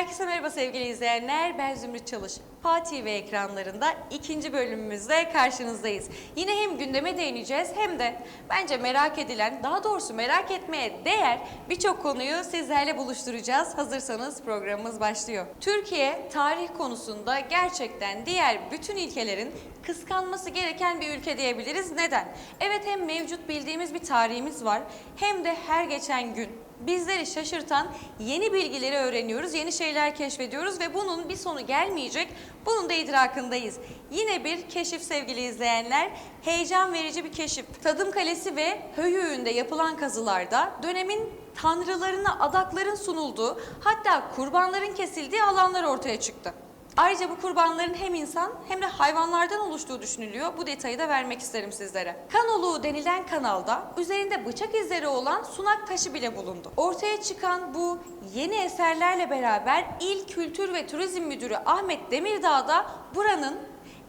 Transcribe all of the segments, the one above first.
Herkese merhaba sevgili izleyenler. Ben Zümrüt Çalış. Fatih ve ekranlarında ikinci bölümümüzde karşınızdayız. Yine hem gündeme değineceğiz hem de bence merak edilen, daha doğrusu merak etmeye değer birçok konuyu sizlerle buluşturacağız. Hazırsanız programımız başlıyor. Türkiye tarih konusunda gerçekten diğer bütün ülkelerin kıskanması gereken bir ülke diyebiliriz. Neden? Evet hem mevcut bildiğimiz bir tarihimiz var hem de her geçen gün bizleri şaşırtan yeni bilgileri öğreniyoruz, yeni şeyler keşfediyoruz ve bunun bir sonu gelmeyecek. Bunun da idrakındayız. Yine bir keşif sevgili izleyenler. Heyecan verici bir keşif. Tadım Kalesi ve Höyüğün'de yapılan kazılarda dönemin tanrılarına adakların sunulduğu hatta kurbanların kesildiği alanlar ortaya çıktı. Ayrıca bu kurbanların hem insan hem de hayvanlardan oluştuğu düşünülüyor. Bu detayı da vermek isterim sizlere. Kanoluğu denilen kanalda üzerinde bıçak izleri olan sunak taşı bile bulundu. Ortaya çıkan bu yeni eserlerle beraber İl Kültür ve Turizm Müdürü Ahmet Demirdağ da buranın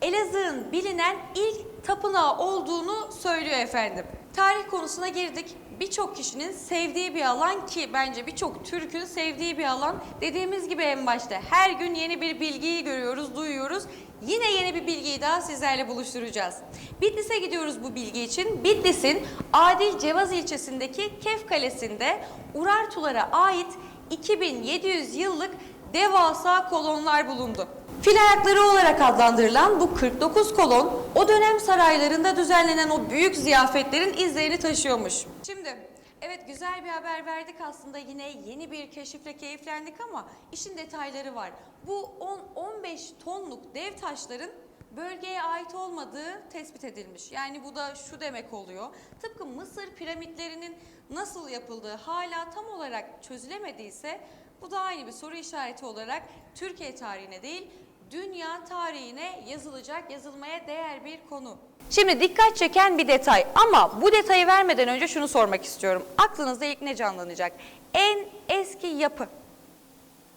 Elazığ'ın bilinen ilk tapınağı olduğunu söylüyor efendim. Tarih konusuna girdik. Birçok kişinin sevdiği bir alan ki bence birçok Türk'ün sevdiği bir alan. Dediğimiz gibi en başta her gün yeni bir bilgiyi görüyoruz, duyuyoruz. Yine yeni bir bilgiyi daha sizlerle buluşturacağız. Bitlis'e gidiyoruz bu bilgi için. Bitlis'in Adil Cevaz ilçesindeki Kef Kalesi'nde Urartulara ait 2700 yıllık devasa kolonlar bulundu. Fil ayakları olarak adlandırılan bu 49 kolon o dönem saraylarında düzenlenen o büyük ziyafetlerin izlerini taşıyormuş. Şimdi evet güzel bir haber verdik aslında yine yeni bir keşifle keyiflendik ama işin detayları var. Bu 10-15 tonluk dev taşların bölgeye ait olmadığı tespit edilmiş. Yani bu da şu demek oluyor. Tıpkı Mısır piramitlerinin nasıl yapıldığı hala tam olarak çözülemediyse bu da aynı bir soru işareti olarak Türkiye tarihine değil dünya tarihine yazılacak, yazılmaya değer bir konu. Şimdi dikkat çeken bir detay ama bu detayı vermeden önce şunu sormak istiyorum. Aklınızda ilk ne canlanacak? En eski yapı.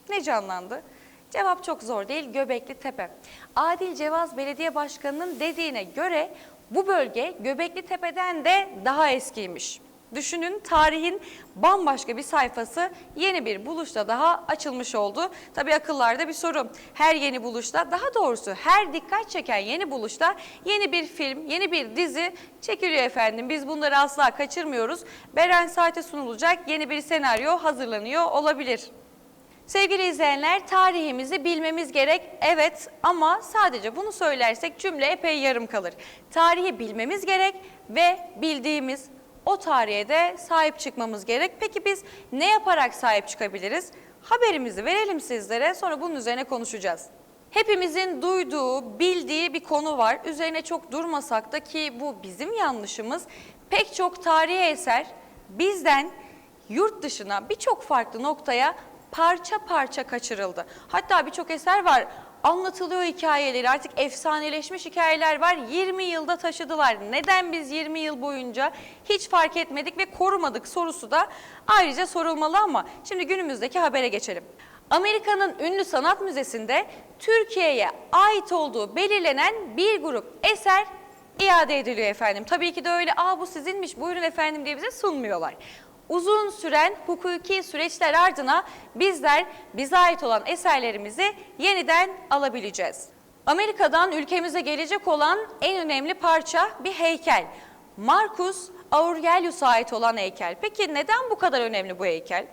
Ne canlandı? Cevap çok zor değil, Göbekli Tepe. Adil Cevaz Belediye Başkanı'nın dediğine göre bu bölge Göbekli Tepe'den de daha eskiymiş. Düşünün tarihin bambaşka bir sayfası yeni bir buluşta daha açılmış oldu. Tabi akıllarda bir soru. Her yeni buluşta daha doğrusu her dikkat çeken yeni buluşta yeni bir film, yeni bir dizi çekiliyor efendim. Biz bunları asla kaçırmıyoruz. Beren Saat'e sunulacak yeni bir senaryo hazırlanıyor olabilir. Sevgili izleyenler tarihimizi bilmemiz gerek evet ama sadece bunu söylersek cümle epey yarım kalır. Tarihi bilmemiz gerek ve bildiğimiz o tarihe de sahip çıkmamız gerek. Peki biz ne yaparak sahip çıkabiliriz? Haberimizi verelim sizlere sonra bunun üzerine konuşacağız. Hepimizin duyduğu, bildiği bir konu var. Üzerine çok durmasak da ki bu bizim yanlışımız. Pek çok tarihi eser bizden yurt dışına birçok farklı noktaya parça parça kaçırıldı. Hatta birçok eser var anlatılıyor hikayeleri artık efsaneleşmiş hikayeler var 20 yılda taşıdılar. Neden biz 20 yıl boyunca hiç fark etmedik ve korumadık sorusu da ayrıca sorulmalı ama şimdi günümüzdeki habere geçelim. Amerika'nın ünlü sanat müzesinde Türkiye'ye ait olduğu belirlenen bir grup eser iade ediliyor efendim. Tabii ki de öyle aa bu sizinmiş buyurun efendim diye bize sunmuyorlar. Uzun süren hukuki süreçler ardına bizler bize ait olan eserlerimizi yeniden alabileceğiz. Amerika'dan ülkemize gelecek olan en önemli parça bir heykel. Marcus Aurelius'a ait olan heykel. Peki neden bu kadar önemli bu heykel?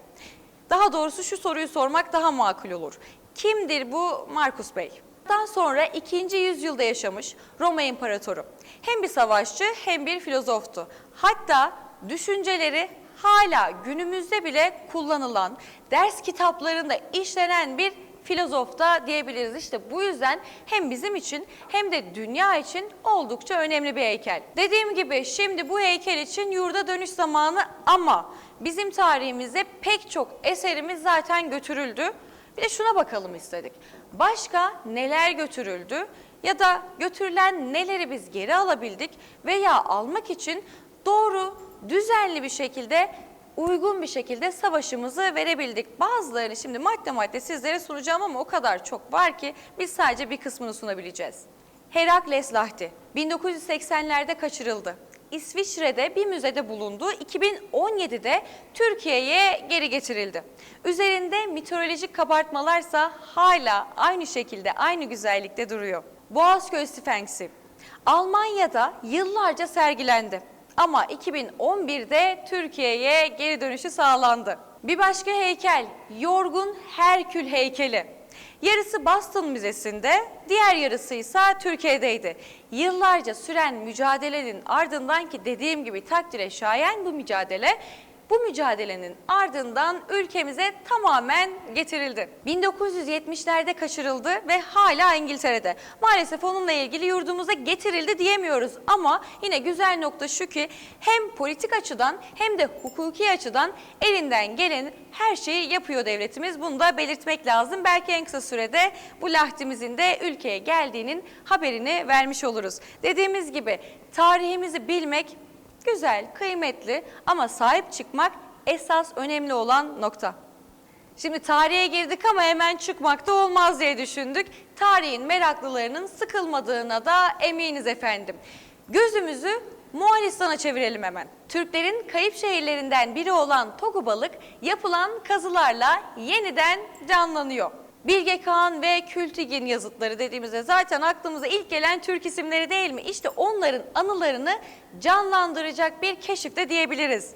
Daha doğrusu şu soruyu sormak daha makul olur. Kimdir bu Marcus Bey? Daha sonra 2. yüzyılda yaşamış Roma İmparatoru. Hem bir savaşçı hem bir filozoftu. Hatta düşünceleri hala günümüzde bile kullanılan, ders kitaplarında işlenen bir filozof da diyebiliriz. İşte bu yüzden hem bizim için hem de dünya için oldukça önemli bir heykel. Dediğim gibi şimdi bu heykel için yurda dönüş zamanı ama bizim tarihimizde pek çok eserimiz zaten götürüldü. Bir de şuna bakalım istedik. Başka neler götürüldü ya da götürülen neleri biz geri alabildik veya almak için doğru düzenli bir şekilde uygun bir şekilde savaşımızı verebildik. Bazılarını şimdi madde madde sizlere sunacağım ama o kadar çok var ki biz sadece bir kısmını sunabileceğiz. Herakles Lahti 1980'lerde kaçırıldı. İsviçre'de bir müzede bulundu. 2017'de Türkiye'ye geri getirildi. Üzerinde meteorolojik kabartmalarsa hala aynı şekilde, aynı güzellikte duruyor. Boğazköy Sphinx'i Almanya'da yıllarca sergilendi. Ama 2011'de Türkiye'ye geri dönüşü sağlandı. Bir başka heykel, Yorgun Herkül heykeli. Yarısı Boston Müzesi'nde, diğer yarısı ise Türkiye'deydi. Yıllarca süren mücadelenin ardından ki dediğim gibi takdire şayan bu mücadele, bu mücadelenin ardından ülkemize tamamen getirildi. 1970'lerde kaçırıldı ve hala İngiltere'de. Maalesef onunla ilgili yurdumuza getirildi diyemiyoruz ama yine güzel nokta şu ki hem politik açıdan hem de hukuki açıdan elinden gelen her şeyi yapıyor devletimiz. Bunu da belirtmek lazım. Belki en kısa sürede bu lahdimizin de ülkeye geldiğinin haberini vermiş oluruz. Dediğimiz gibi tarihimizi bilmek Güzel, kıymetli ama sahip çıkmak esas önemli olan nokta. Şimdi tarihe girdik ama hemen çıkmak da olmaz diye düşündük. Tarihin meraklılarının sıkılmadığına da eminiz efendim. Gözümüzü Moğolistan'a çevirelim hemen. Türklerin kayıp şehirlerinden biri olan Togubalık yapılan kazılarla yeniden canlanıyor. Bilge Kağan ve Kültigin yazıtları dediğimizde zaten aklımıza ilk gelen Türk isimleri değil mi? İşte onların anılarını canlandıracak bir keşif de diyebiliriz.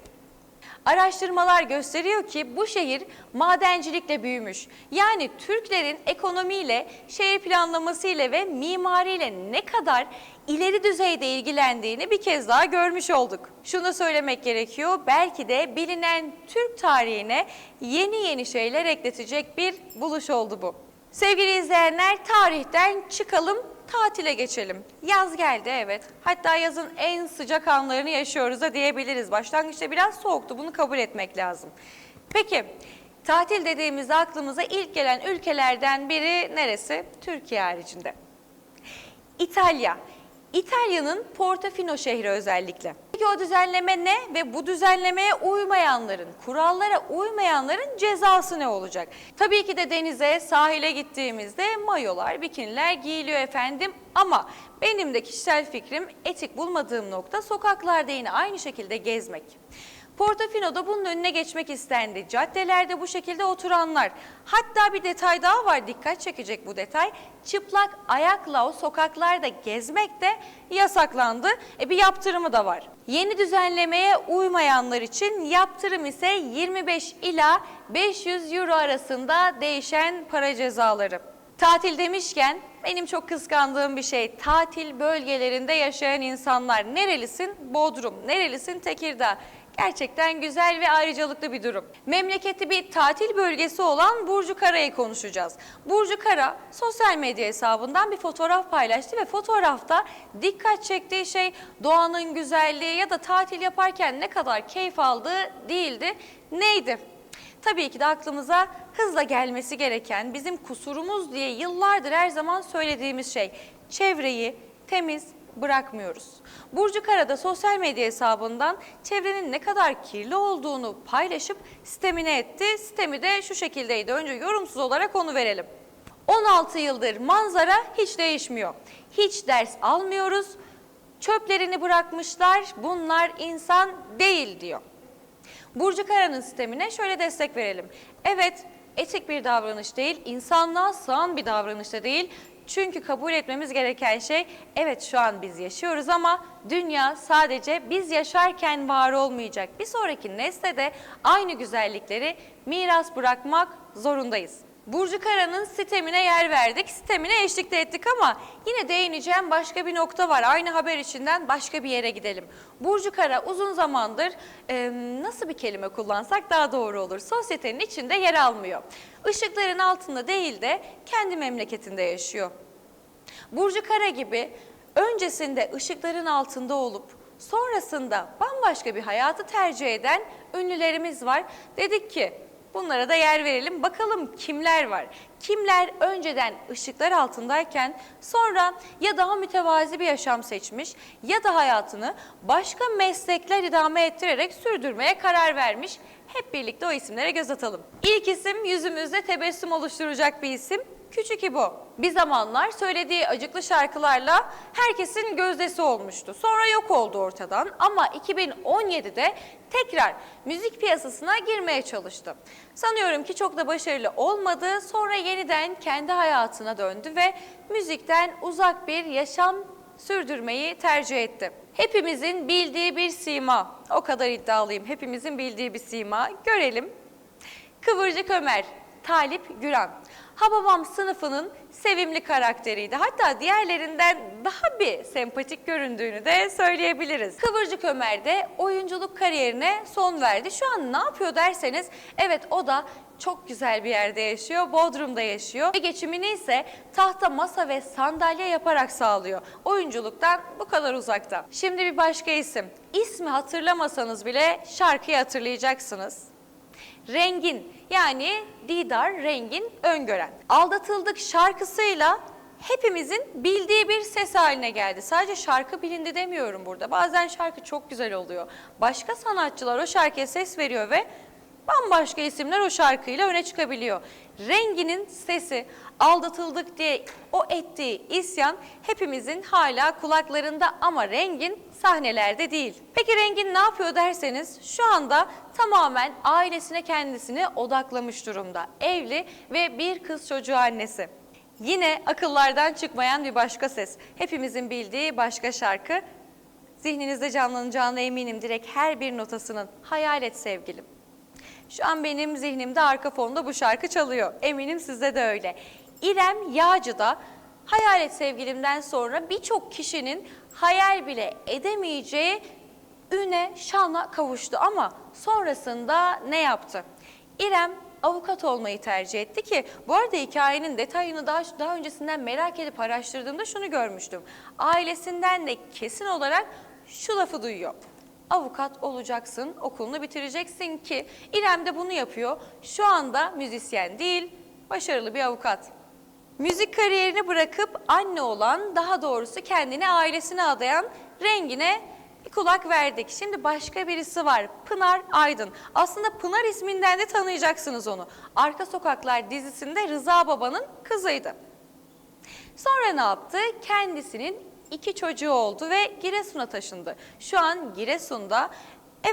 Araştırmalar gösteriyor ki bu şehir madencilikle büyümüş. Yani Türklerin ekonomiyle, şehir planlamasıyla ve mimariyle ne kadar ileri düzeyde ilgilendiğini bir kez daha görmüş olduk. Şunu söylemek gerekiyor, belki de bilinen Türk tarihine yeni yeni şeyler ekletecek bir buluş oldu bu. Sevgili izleyenler tarihten çıkalım tatile geçelim. Yaz geldi evet. Hatta yazın en sıcak anlarını yaşıyoruz da diyebiliriz. Başlangıçta biraz soğuktu bunu kabul etmek lazım. Peki tatil dediğimizde aklımıza ilk gelen ülkelerden biri neresi? Türkiye haricinde. İtalya. İtalya'nın Portofino şehri özellikle. Peki o düzenleme ne ve bu düzenlemeye uymayanların, kurallara uymayanların cezası ne olacak? Tabii ki de denize, sahile gittiğimizde mayolar, bikiniler giyiliyor efendim ama benim de kişisel fikrim etik bulmadığım nokta sokaklarda yine aynı şekilde gezmek. Portofino'da bunun önüne geçmek istendi. Caddelerde bu şekilde oturanlar. Hatta bir detay daha var dikkat çekecek bu detay. Çıplak ayakla o sokaklarda gezmek de yasaklandı. E bir yaptırımı da var. Yeni düzenlemeye uymayanlar için yaptırım ise 25 ila 500 euro arasında değişen para cezaları. Tatil demişken benim çok kıskandığım bir şey tatil bölgelerinde yaşayan insanlar. Nerelisin? Bodrum. Nerelisin? Tekirdağ. Gerçekten güzel ve ayrıcalıklı bir durum. Memleketi bir tatil bölgesi olan Burcu Kara'yı konuşacağız. Burcu Kara sosyal medya hesabından bir fotoğraf paylaştı ve fotoğrafta dikkat çektiği şey doğanın güzelliği ya da tatil yaparken ne kadar keyif aldığı değildi. Neydi? Tabii ki de aklımıza hızla gelmesi gereken bizim kusurumuz diye yıllardır her zaman söylediğimiz şey çevreyi temiz bırakmıyoruz. Burcu Karada sosyal medya hesabından çevrenin ne kadar kirli olduğunu paylaşıp sistemine etti. Sistemi de şu şekildeydi. Önce yorumsuz olarak onu verelim. 16 yıldır manzara hiç değişmiyor. Hiç ders almıyoruz. Çöplerini bırakmışlar. Bunlar insan değil diyor. Burcu Kara'nın sistemine şöyle destek verelim. Evet, etik bir davranış değil, insanlığa sığan bir davranış da değil. Çünkü kabul etmemiz gereken şey, evet şu an biz yaşıyoruz ama dünya sadece biz yaşarken var olmayacak. Bir sonraki nesle de aynı güzellikleri miras bırakmak zorundayız. Burcu Kara'nın sistemine yer verdik, sistemine eşlik de ettik ama yine değineceğim başka bir nokta var. Aynı haber içinden başka bir yere gidelim. Burcu Kara uzun zamandır e, nasıl bir kelime kullansak daha doğru olur. Sosyetenin içinde yer almıyor. Işıkların altında değil de kendi memleketinde yaşıyor. Burcu Kara gibi öncesinde ışıkların altında olup sonrasında bambaşka bir hayatı tercih eden ünlülerimiz var. Dedik ki Bunlara da yer verelim. Bakalım kimler var? Kimler önceden ışıklar altındayken sonra ya daha mütevazi bir yaşam seçmiş ya da hayatını başka meslekler idame ettirerek sürdürmeye karar vermiş. hep birlikte o isimlere göz atalım. İlk isim yüzümüzde tebessüm oluşturacak bir isim. Küçük İbo. Bir zamanlar söylediği acıklı şarkılarla herkesin gözdesi olmuştu. Sonra yok oldu ortadan ama 2017'de tekrar müzik piyasasına girmeye çalıştı. Sanıyorum ki çok da başarılı olmadı. Sonra yeniden kendi hayatına döndü ve müzikten uzak bir yaşam sürdürmeyi tercih etti. Hepimizin bildiği bir sima. O kadar iddialıyım. Hepimizin bildiği bir sima. Görelim. Kıvırcık Ömer, Talip Güran. Hababam sınıfının sevimli karakteriydi. Hatta diğerlerinden daha bir sempatik göründüğünü de söyleyebiliriz. Kıvırcık Ömer de oyunculuk kariyerine son verdi. Şu an ne yapıyor derseniz evet o da çok güzel bir yerde yaşıyor. Bodrum'da yaşıyor. Ve geçimini ise tahta masa ve sandalye yaparak sağlıyor. Oyunculuktan bu kadar uzakta. Şimdi bir başka isim. İsmi hatırlamasanız bile şarkıyı hatırlayacaksınız. Rengin yani Didar Rengin Öngören. Aldatıldık şarkısıyla hepimizin bildiği bir ses haline geldi. Sadece şarkı bilindi demiyorum burada. Bazen şarkı çok güzel oluyor. Başka sanatçılar o şarkıya ses veriyor ve bambaşka isimler o şarkıyla öne çıkabiliyor. Renginin sesi aldatıldık diye o ettiği isyan hepimizin hala kulaklarında ama Rengin sahnelerde değil. Peki Rengin ne yapıyor derseniz şu anda tamamen ailesine kendisini odaklamış durumda. Evli ve bir kız çocuğu annesi. Yine akıllardan çıkmayan bir başka ses. Hepimizin bildiği başka şarkı. Zihninizde canlanacağına eminim direkt her bir notasının. Hayal et sevgilim. Şu an benim zihnimde arka fonda bu şarkı çalıyor. Eminim sizde de öyle. İrem Yağcı da Hayalet Sevgilimden sonra birçok kişinin hayal bile edemeyeceği üne, şana kavuştu. Ama sonrasında ne yaptı? İrem avukat olmayı tercih etti ki bu arada hikayenin detayını daha, daha öncesinden merak edip araştırdığımda şunu görmüştüm. Ailesinden de kesin olarak şu lafı duyuyor avukat olacaksın, okulunu bitireceksin ki İrem de bunu yapıyor. Şu anda müzisyen değil, başarılı bir avukat. Müzik kariyerini bırakıp anne olan, daha doğrusu kendini ailesine adayan Rengin'e bir kulak verdik. Şimdi başka birisi var. Pınar Aydın. Aslında Pınar isminden de tanıyacaksınız onu. Arka Sokaklar dizisinde Rıza Baba'nın kızıydı. Sonra ne yaptı? Kendisinin iki çocuğu oldu ve Giresun'a taşındı. Şu an Giresun'da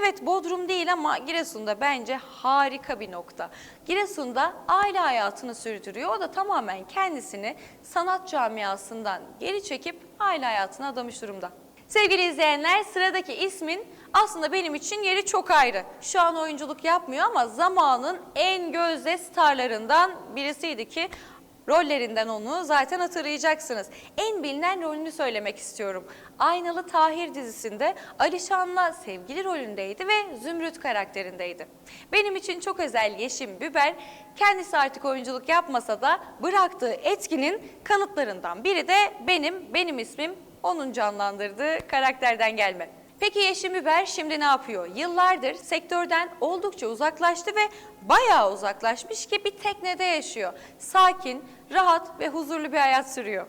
Evet Bodrum değil ama Giresun'da bence harika bir nokta. Giresun'da aile hayatını sürdürüyor. O da tamamen kendisini sanat camiasından geri çekip aile hayatına adamış durumda. Sevgili izleyenler sıradaki ismin aslında benim için yeri çok ayrı. Şu an oyunculuk yapmıyor ama zamanın en gözde starlarından birisiydi ki rollerinden onu zaten hatırlayacaksınız. En bilinen rolünü söylemek istiyorum. Aynalı Tahir dizisinde Alişan'la sevgili rolündeydi ve Zümrüt karakterindeydi. Benim için çok özel Yeşim Biber, kendisi artık oyunculuk yapmasa da bıraktığı etkinin kanıtlarından biri de benim, benim ismim onun canlandırdığı karakterden gelme. Peki Yeşim Biber şimdi ne yapıyor? Yıllardır sektörden oldukça uzaklaştı ve bayağı uzaklaşmış ki bir teknede yaşıyor. Sakin, rahat ve huzurlu bir hayat sürüyor.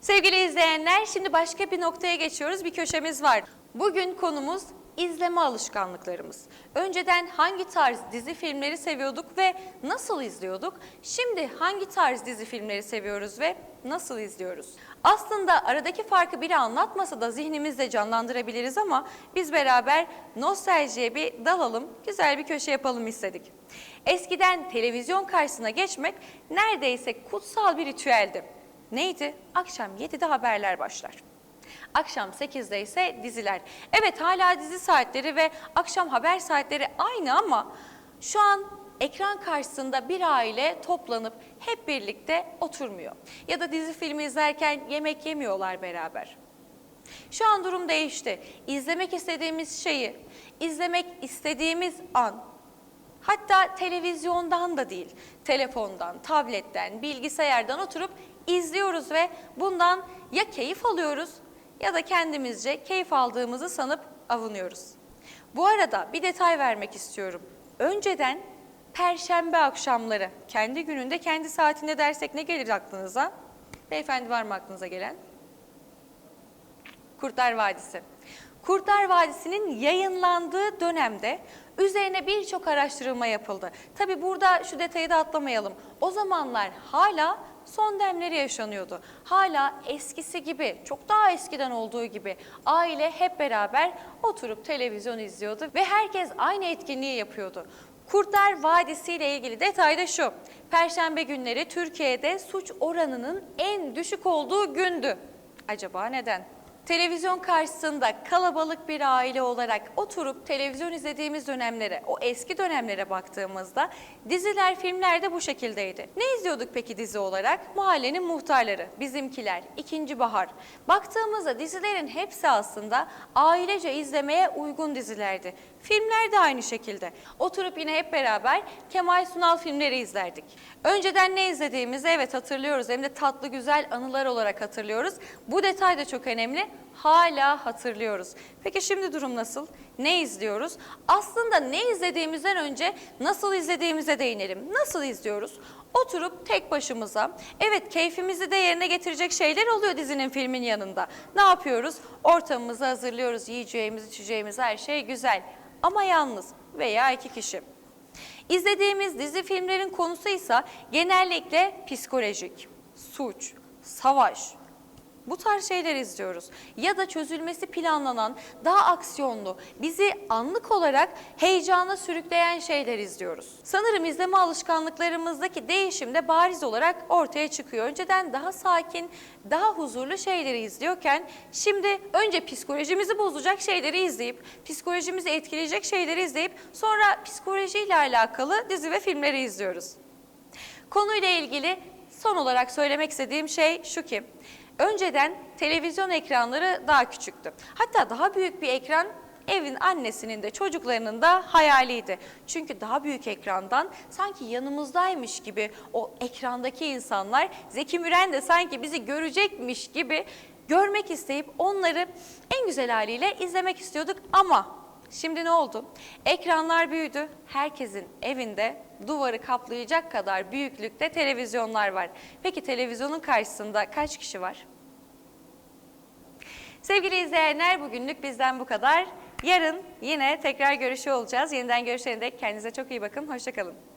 Sevgili izleyenler şimdi başka bir noktaya geçiyoruz. Bir köşemiz var. Bugün konumuz izleme alışkanlıklarımız. Önceden hangi tarz dizi filmleri seviyorduk ve nasıl izliyorduk? Şimdi hangi tarz dizi filmleri seviyoruz ve nasıl izliyoruz? Aslında aradaki farkı biri anlatmasa da zihnimizde canlandırabiliriz ama biz beraber nostaljiye bir dalalım, güzel bir köşe yapalım istedik. Eskiden televizyon karşısına geçmek neredeyse kutsal bir ritüeldi. Neydi? Akşam 7'de haberler başlar. Akşam 8'de ise diziler. Evet hala dizi saatleri ve akşam haber saatleri aynı ama şu an ekran karşısında bir aile toplanıp hep birlikte oturmuyor. Ya da dizi filmi izlerken yemek yemiyorlar beraber. Şu an durum değişti. İzlemek istediğimiz şeyi, izlemek istediğimiz an, hatta televizyondan da değil, telefondan, tabletten, bilgisayardan oturup izliyoruz ve bundan ya keyif alıyoruz ya da kendimizce keyif aldığımızı sanıp avunuyoruz. Bu arada bir detay vermek istiyorum. Önceden perşembe akşamları kendi gününde kendi saatinde dersek ne gelir aklınıza? Beyefendi var mı aklınıza gelen? Kurtlar Vadisi. Kurtlar Vadisi'nin yayınlandığı dönemde üzerine birçok araştırılma yapıldı. Tabi burada şu detayı da atlamayalım. O zamanlar hala son demleri yaşanıyordu. Hala eskisi gibi, çok daha eskiden olduğu gibi aile hep beraber oturup televizyon izliyordu ve herkes aynı etkinliği yapıyordu. Kurtlar Vadisi ile ilgili detay da şu. Perşembe günleri Türkiye'de suç oranının en düşük olduğu gündü. Acaba neden? Televizyon karşısında kalabalık bir aile olarak oturup televizyon izlediğimiz dönemlere, o eski dönemlere baktığımızda diziler, filmler de bu şekildeydi. Ne izliyorduk peki dizi olarak? Mahallenin muhtarları, bizimkiler, ikinci bahar. Baktığımızda dizilerin hepsi aslında ailece izlemeye uygun dizilerdi. Filmler de aynı şekilde. Oturup yine hep beraber Kemal Sunal filmleri izlerdik. Önceden ne izlediğimizi evet hatırlıyoruz hem de tatlı güzel anılar olarak hatırlıyoruz. Bu detay da çok önemli. Hala hatırlıyoruz. Peki şimdi durum nasıl? Ne izliyoruz? Aslında ne izlediğimizden önce nasıl izlediğimize değinelim. Nasıl izliyoruz? Oturup tek başımıza, evet keyfimizi de yerine getirecek şeyler oluyor dizinin filmin yanında. Ne yapıyoruz? Ortamımızı hazırlıyoruz, yiyeceğimiz, içeceğimiz her şey güzel. Ama yalnız veya iki kişi. İzlediğimiz dizi filmlerin konusu ise genellikle psikolojik, suç, savaş, bu tarz şeyler izliyoruz. Ya da çözülmesi planlanan, daha aksiyonlu, bizi anlık olarak heyecana sürükleyen şeyler izliyoruz. Sanırım izleme alışkanlıklarımızdaki değişim de bariz olarak ortaya çıkıyor. Önceden daha sakin, daha huzurlu şeyleri izliyorken şimdi önce psikolojimizi bozacak şeyleri izleyip, psikolojimizi etkileyecek şeyleri izleyip sonra psikolojiyle alakalı dizi ve filmleri izliyoruz. Konuyla ilgili son olarak söylemek istediğim şey şu ki, önceden televizyon ekranları daha küçüktü. Hatta daha büyük bir ekran evin annesinin de çocuklarının da hayaliydi. Çünkü daha büyük ekrandan sanki yanımızdaymış gibi o ekrandaki insanlar Zeki Müren de sanki bizi görecekmiş gibi görmek isteyip onları en güzel haliyle izlemek istiyorduk ama Şimdi ne oldu? Ekranlar büyüdü. Herkesin evinde duvarı kaplayacak kadar büyüklükte televizyonlar var. Peki televizyonun karşısında kaç kişi var? Sevgili izleyenler bugünlük bizden bu kadar. Yarın yine tekrar görüşü olacağız. Yeniden görüşene dek kendinize çok iyi bakın. Hoşçakalın.